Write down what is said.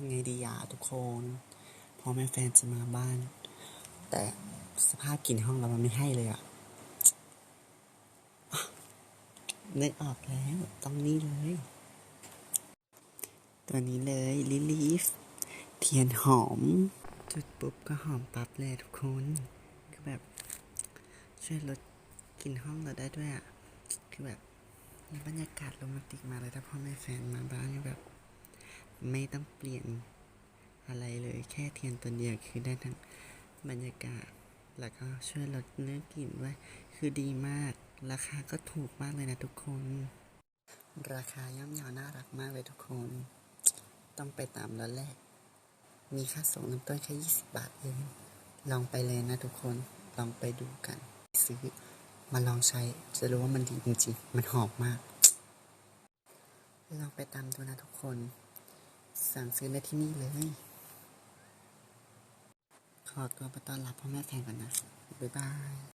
ำไงดีอะทุกคนพ่อแม่แฟนจะมาบ้าน แต่สภาพกลิ่นห้องเรามันไม่ให้เลยอะนึกออกแล้วต้องนี่เลย ตัวนี้เลยลิลีฟเทียนหอม จุดปุ๊บก็หอมปั๊บเลยทุกคนคือแบบ ช่วยลดกลิ่นห้องเราได้ด้วยอะ คือแบบบรรยากาศโรแมนติกมาเลยถ้าพ่อแม่แฟนมาบ้านแบบ ไม่ต้องเปลี่ยนอะไรเลยแค่เทียนตัวเดียวคือได้ทั้งบรรยากาศ แล้วก็ช่วยลดเนื้อกลิ่นด้วยคือดีมาก ราคาก็ถูกมากเลยนะทุกคน ราคาย่อมเยาวน่ารักมากเลยทุกคน ต้องไปตามแล้วแหละมีค่าส่งน้ำต้นแค่ยี่สิบบาทเองลองไปเลยนะทุกคนลองไปดูกัน ซื้อมาลองใช้จะรู้ว่ามันดีจริงๆ มันหอมมาก ลองไปตามดูนะทุกคน สั่งซื้อได้ที่นี่เลย ขอตัวไปต้อนรับพ่อแม่แทนก่อนนะ บ๊ายบาย